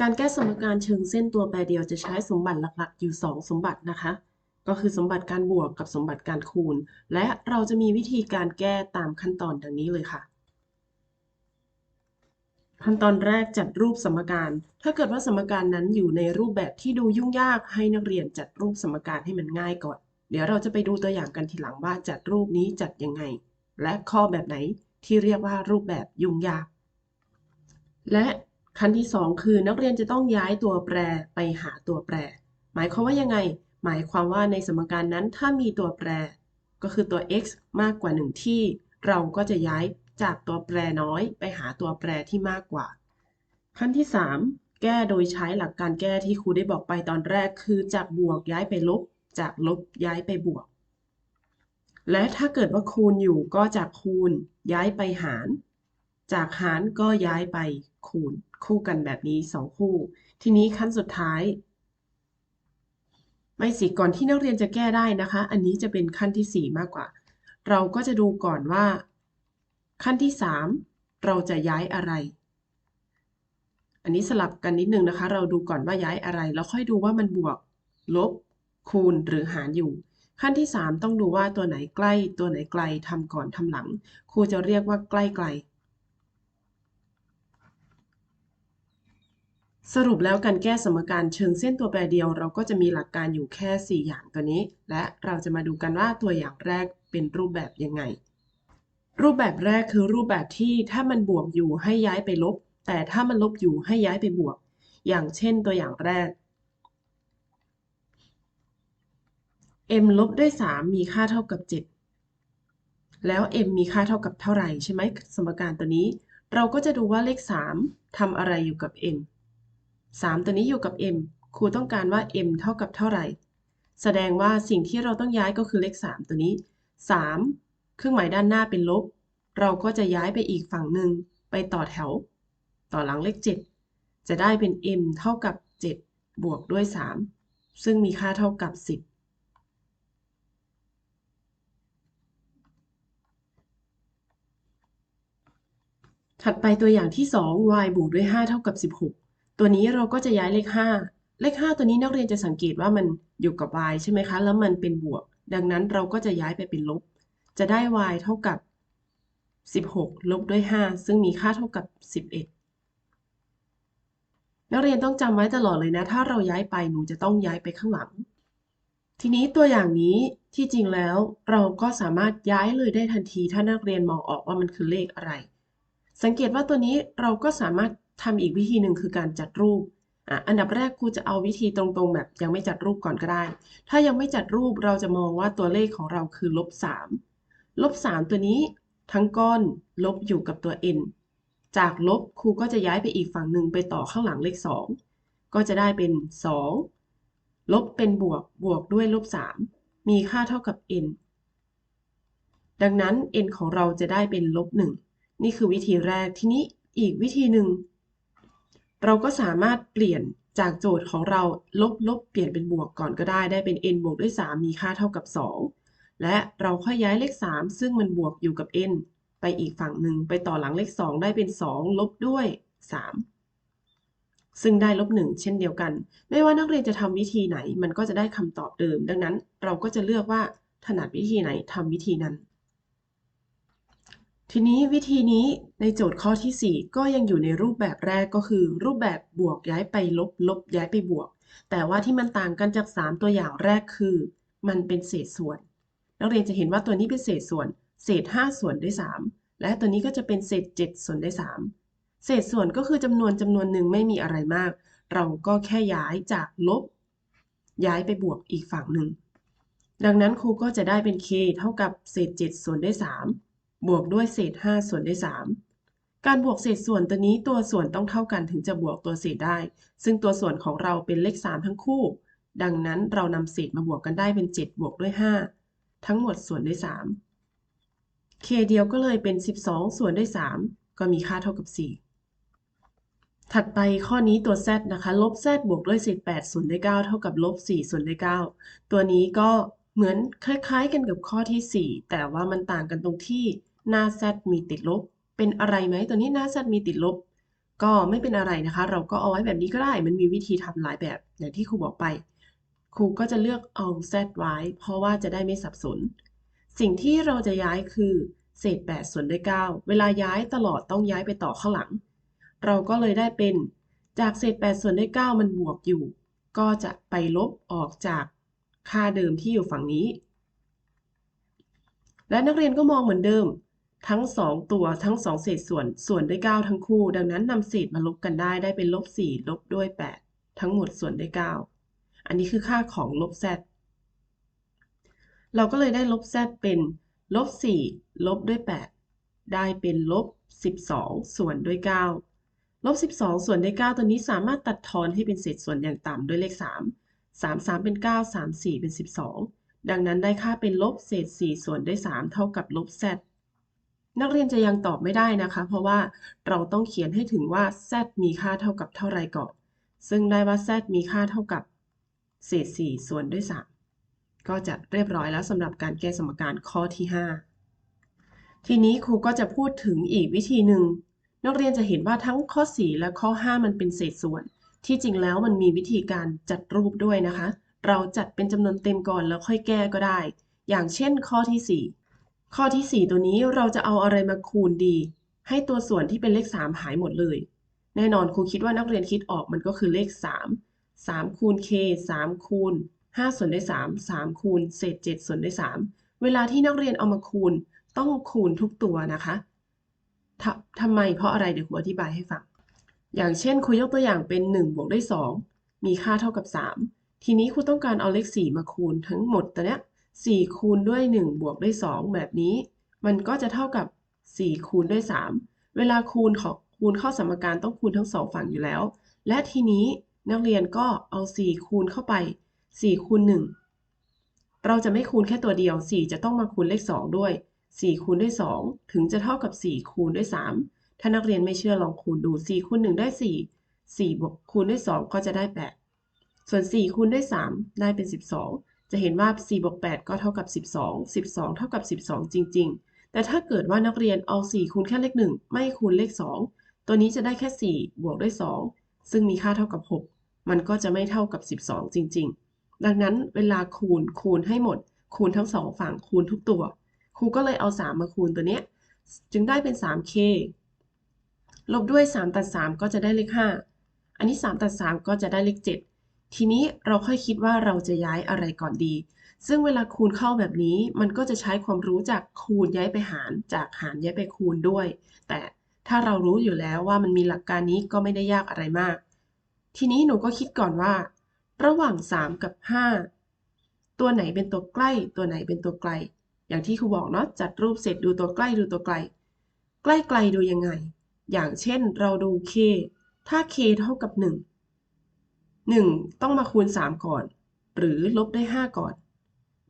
การแก้สมการเชิงเส้นตัวแปรเดียวจะใช้สมบัติหลักๆ อยู่ 2 สมบัตินะคะ ก็คือสมบัติการบวกกับสมบัติการคูณ และเราจะมีวิธีการแก้ตามขั้นตอนดังนี้เลยค่ะ ขั้นตอนแรกจัดรูปสมการ ถ้าเกิดว่าสมการนั้นอยู่ในรูปแบบที่ดูยุ่งยากให้นักเรียนจัดรูปสมการให้มันง่ายก่อน เดี๋ยวเราจะไปดูตัวอย่างกันทีหลังว่าจัดรูปนี้จัดยังไง และข้อแบบไหนที่เรียกว่ารูปแบบยุ่งยากและ ขั้นที่ 2 คือนักเรียนจะต้องย้ายตัวแปรไปหาตัวแปร หมายความว่ายังไง หมายความว่าในสมการนั้นถ้ามีตัวแปร ก็คือตัว x มากกว่า 1 ที่ เราก็จะย้ายจากตัวแปรน้อยไปหาตัวแปรที่มากกว่า ขั้นที่ 3 แก้โดยใช้หลักการแก้ที่ครูได้บอกไปตอนแรก คือจากบวกย้ายไปลบ จากลบย้ายไปบวก และถ้าเกิดว่าคูณอยู่ก็จากคูณย้ายไปหาร จากหารก็ย้ายไปคูณคู่กันแบบนี้ 2 คู่ ทีนี้ขั้นสุดท้ายไม่สิก่อนที่นักเรียนจะแก้ได้นะคะ อันนี้จะเป็นขั้นที่ 4 มากกว่า เราก็จะดูก่อนว่า ขั้นที่ 3 เราจะย้ายอะไร อันนี้สลับกันนิดนึงนะคะ เราดูก่อนว่าย้ายอะไร แล้วค่อยดูว่ามันบวก ลบ คูณหรือหารอยู่ ขั้นที่ 3 ต้องดูว่าตัวไหนใกล้ ตัวไหนไกลทำก่อนทำหลัง ครูจะเรียกว่าใกล้ไกล สรุปแล้วการแก้สมการเชิงเส้นตัวแปรเดียว เราก็จะมีหลักการอยู่แค่ 4 อย่างตัวนี้ และเราจะมาดูกันว่าตัวอย่างแรกเป็นรูปแบบยังไง รูปแบบแรกคือรูปแบบที่ถ้ามันบวกอยู่ให้ย้ายไปลบ แต่ถ้ามันลบอยู่ให้ย้ายไปบวก อย่างเช่นตัวอย่างแรก m ลบด้วย 3 มีค่าเท่ากับ 7 แล้ว m มีค่าเท่ากับเท่าไหร่ใช่ไหมสมการตัวนี้ เราก็จะดูว่าเลข 3ทำอะไรอยู่กับ m 3 ตัวนี้อยู่กับ m ครูต้องการว่า m เท่ากับเท่าไหร่ แสดงว่าสิ่งที่เราต้องย้ายก็คือเลข 3 ตัวนี้ 3 เครื่องหมายด้านหน้าเป็นลบ เราก็จะย้ายไปอีกฝั่งหนึ่งไปต่อแถว ต่อหลังเลข 7 จะได้เป็น m เท่ากับ 7 บวกด้วย 3 ซึ่งมีค่าเท่ากับ 10ถัดไปตัวอย่างที่ 2 y บวกด้วย 5 เท่ากับ 16 ตัวนี้เราก็จะย้ายเลข 5 เลข 5 ตัวนี้นักเรียนจะสังเกตว่ามันอยู่กับ y ใช่ไหมคะ แล้วมันเป็นบวก ดังนั้นเราก็จะย้ายไปเป็นลบ จะได้ y เท่ากับ 16 ลบด้วย 5 ซึ่งมีค่าเท่ากับ 11 นักเรียนต้องจำไว้ตลอดเลยนะ ถ้าเราย้ายไปหนูจะต้องย้ายไปข้างหลัง ทีนี้ตัวอย่างนี้ที่จริงแล้วเราก็สามารถย้ายเลยได้ทันที ถ้านักเรียนมองออกว่ามันคือเลขอะไร สังเกตว่าตัวนี้เราก็สามารถ ทำอีกวิธีหนึ่งคือการจัดรูปอันดับแรกครูจะเอาวิธีตรงๆ แบบยังไม่จัดรูปก่อนก็ได้ ถ้ายังไม่จัดรูปเราจะมองว่าตัวเลขของเราคือลบ3ลบ3ตัวนี้ทั้งก้อนลบอยู่กับตัว n จากลบครูก็จะย้ายไปอีกฝั่งหนึ่งไปต่อข้างหลังเลข 2 ก็จะได้เป็น 2 ลบเป็นบวกบวกด้วยลบ 3 มีค่าเท่ากับ n ดังนั้น n ของเราจะได้เป็นลบ 1 นี่คือวิธีแรกทีนี้อีกวิธีหนึ่ง เราก็สามารถเปลี่ยนจากโจทย์ของเราลบลบเปลี่ยนเป็นบวกก่อนก็ได้ ได้เป็น n บวกด้วย 3 มีค่าเท่ากับ 2 และเราค่อยย้ายเลข 3 ซึ่งมันบวกอยู่กับ n ไปอีกฝั่งหนึ่งไปต่อหลังเลข 2 ได้เป็น 2 ลบด้วย 3 ซึ่งได้ลบ 1 เช่นเดียวกัน ไม่ว่านักเรียนจะทำวิธีไหน มันก็จะได้คำตอบเดิม ดังนั้นเราก็จะเลือกว่าถนัดวิธีไหนทำวิธีนั้น ทีนี้วิธีนี้ในโจทย์ข้อที่ 4 ก็ยังอยู่ในรูปแบบแรกก็คือ รูปแบบบวกย้ายไปลบ ลบย้ายไปบวก แต่ว่าที่มันต่างกันจาก 3 ตัวอย่างแรกคือ มันเป็นเศษส่วน นักเรียนจะเห็นว่าตัวนี้เป็นเศษส่วน เศษ 5 ส่วนด้วย 3 และตัวนี้ก็จะเป็นเศษ 7 ส่วนด้วย 3 เศษส่วนก็คือจำนวนจำนวนหนึ่งไม่มีอะไรมาก เราก็แค่ย้ายจากลบ ย้ายไปบวกอีกฝั่งหนึ่งดังนั้นครูก็จะได้เป็น k เท่ากับเศษ 7 ส่วนด้วย 3 บวกด้วยเศษ 5 ส่วนด้วย 3 การบวกเศษส่วนตัวนี้ตัวส่วนต้องเท่ากันถึงจะบวกตัวเศษได้ ซึ่งตัวส่วนของเราเป็นเลข 3 ทั้งคู่ ดังนั้นเรานำเศษมาบวกกันได้เป็น 7 บวกด้วย 5 ทั้งหมดส่วนด้วย 3 k เดียวก็เลยเป็น 12 ส่วนด้วย 3 ก็มีค่าเท่ากับ 4 ถัดไปข้อนี้ตัว z นะคะ ลบ z บวกด้วยเศษ8ส่วนด้วย 9 เท่ากับลบ 4 ส่วนด้วย 9 ตัวนี้ก็ เหมือนคล้ายๆกันกับข้อที่ 4 แต่ว่ามันต่างกันตรงที่หน้า z มีติดลบ เป็นอะไรไหมตัวนี้หน้า z มีติดลบ ก็ไม่เป็นอะไรนะคะ เราก็เอาไว้แบบนี้ก็ได้ มันมีวิธีทำหลายแบบอย่างที่ครูบอกไป ครูก็จะเลือกเอา z ไว้ เพราะว่าจะได้ไม่สับสน สิ่งที่เราจะย้ายคือเศษ8ส่วนด้วย 9 เวลาย้ายตลอดต้องย้ายไปต่อข้างหลัง เราก็เลยได้เป็นจากเศษ8ส่วนด้วย 9 มันบวกอยู่ ก็จะไปลบออกจาก ค่าเดิมที่อยู่ฝั่งนี้ และนักเรียนก็มองเหมือนเดิม ทั้ง 2 ตัวทั้ง 2 เศษส่วนส่วนด้วย 9 ทั้งคู่ ดังนั้นนำเศษมาลบกันได้ได้เป็นลบ4ลบด้วย 8 ทั้งหมดส่วนด้วย 9 อันนี้คือค่าของลบ z เราก็เลยได้ลบ z เป็นลบ4ลบด้วย 8 ได้เป็นลบ 12 ส่วนด้วย 9ลบ 12 ส่วนด้วย 9 ตัวนี้สามารถตัดทอนให้เป็นเศษส่วนอย่างต่ำด้วยเลข 3 3 3 เป็น 9 3 4 เป็น 12 ดังนั้นได้ค่าเป็นลบเศษ 4 ส่วนด้วย 3 เท่ากับลบ z นักเรียนจะยังตอบไม่ได้นะคะ เพราะว่าเราต้องเขียนให้ถึงว่า z มีค่าเท่ากับเท่าไรก่อน ซึ่งได้ว่า z มีค่าเท่ากับเศษ 4 ส่วนด้วย 3 ก็จะเรียบร้อยแล้วสำหรับการแก้สมการข้อที่ 5 ทีนี้ครูก็จะพูดถึงอีกวิธีหนึ่งนักเรียนจะเห็นว่าทั้งข้อ 4 และข้อ 5 มันเป็นเศษส่วน ที่จริงแล้วมันมีวิธีการจัดรูปด้วยนะคะ เราจัดเป็นจำนวนเต็มก่อนแล้วค่อยแก้ก็ได้ อย่างเช่นข้อที่ 4 ข้อที่ 4 ตัวนี้เราจะเอาอะไรมาคูณดี ให้ตัวส่วนที่เป็นเลข 3 หายหมดเลย แน่นอนครูคิดว่านักเรียนคิดออกมันก็คือเลข 3 3 คูณ k 3 คูณ 5 ส่วนด้วย 3 3 คูณ เศษ 7 ส่วนด้วย 3 เวลาที่นักเรียนเอามาคูณต้องคูณทุกตัวนะคะททำไมเพราะอะไรเดี๋ยวครูอธิบายให้ฟัง อย่างเช่นครูยกตัวอย่างเป็น 1 บวกด้วย 2 มีค่าเท่ากับ 3 ทีนี้ครูต้องการเอาเลข 4 มาคูณทั้งหมดตัวเนี้ย4คูณด้วย 1 บวกด้วย 2 แบบนี้ มันก็จะเท่ากับ 4 คูณด้วย 3 เวลาคูณของคูณเข้าสมการต้องคูณทั้งสองฝั่งอยู่แล้ว และทีนี้นักเรียนก็เอา 4 คูณเข้าไป 4 คูณ 1 เราจะไม่คูณแค่ตัวเดียว 4 จะต้องมาคูณเลข 2 ด้วย 4 คูณด้วย 2 ถึงจะเท่ากับ 4 คูณด้วย 3 ถ้านักเรียนไม่เชื่อลองคูณดู 4คูณ1ได้ 4 4บวกคูณด้วย 2 ก็จะได้ 8 ส่วน 4คูณด้วย 3 ได้เป็น 12 จะเห็นว่า 4บวก8ก็เท่ากับ 12 12 เท่ากับ 12 จริง ๆ แต่ถ้าเกิดว่านักเรียนเอา 4 คูณแค่เลข 1 ไม่คูณเลข 2 ตัวนี้จะได้แค่ 4 บวกด้วย 2 ซึ่งมีค่าเท่ากับ 6 มันก็จะไม่เท่ากับ 12 จริง ๆ ดังนั้นเวลาคูณคูณให้หมด คูณทั้งสองฝั่งคูณทุกตัว ครูก็เลยเอา 3 มาคูณตัวเนี้ยจึงได้เป็น 3k ลบด้วย 3 ตัด 3 ก็จะได้เลข 5 อันนี้ 3 ตัด 3 ก็จะได้เลข 7 ทีนี้เราค่อยคิดว่าเราจะย้ายอะไรก่อนดี ซึ่งเวลาคูณเข้าแบบนี้ มันก็จะใช้ความรู้จากคูณย้ายไปหาร จากหารย้ายไปคูณด้วย แต่ถ้าเรารู้อยู่แล้วว่ามันมีหลักการนี้ก็ไม่ได้ยากอะไรมาก ทีนี้หนูก็คิดก่อนว่า ระหว่าง 3 กับ 5 ตัวไหนเป็นตัวใกล้ ตัวไหนเป็นตัวไกล อย่างที่ครูบอกเนาะจัดรูปเสร็จดูตัวใกล้ดูตัวไกล ใกล้ไกลดูยังไง อย่างเช่นเราดู k ถ้า k เท่ากับ 1 1 ต้องมาคูณ 3 ก่อน หรือลบด้วย 5 ก่อน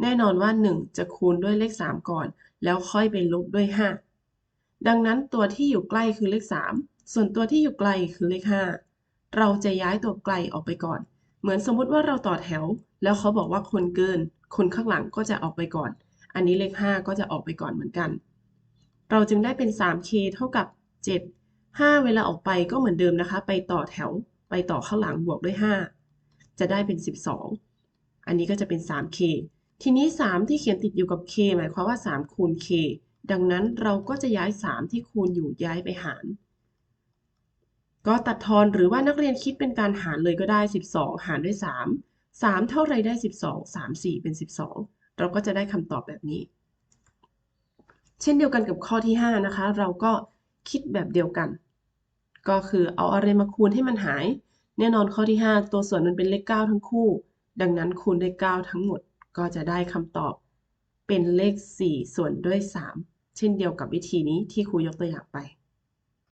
แน่นอนว่า 1 จะคูณด้วยเลข 3 ก่อน แล้วค่อยไปลบด้วย 5 ดังนั้นตัวที่อยู่ใกล้คือเลข 3 ส่วนตัวที่อยู่ไกลคือเลข 5 เราจะย้ายตัวไกลออกไปก่อน เหมือนสมมติว่าเราต่อแถว แล้วเขาบอกว่าคนเกิน คนข้างหลังก็จะออกไปก่อน อันนี้เลข 5 ก็จะออกไปก่อนเหมือนกัน เราจึงได้เป็น 3k เท่ากับ 7 5 เวลาออกไปก็เหมือนเดิมนะคะ ไปต่อแถวไปต่อข้างหลังบวกด้วย 5 จะได้เป็น 12 อันนี้ก็จะเป็น 3k ทีนี้ 3 ที่เขียนติดอยู่กับ k หมายความว่า 3 คูณ k ดังนั้นเราก็จะย้าย 3 ที่คูณอยู่ย้ายไปหาร ก็ตัดทอนหรือว่านักเรียนคิดเป็นการหารเลยก็ได้ 12 หารด้วย 3 3 เท่าไรได้ 12 3 4 เป็น 12 เราก็จะได้คำตอบแบบนี้ เช่นเดียวกันกับข้อที่ 5 นะคะ เราก็คิดแบบเดียวกัน ก็คือเอาอะไรมาคูณให้มันหาย แน่นอนข้อที่ 5 ตัวส่วนมันเป็นเลข 9 ทั้งคู่ ดังนั้นคูณด้วย9ทั้งหมด ก็จะได้คำตอบ เป็นเลข 4 ส่วนด้วย 3 เช่นเดียวกับวิธีนี้ที่ครูยกตัวอย่างไป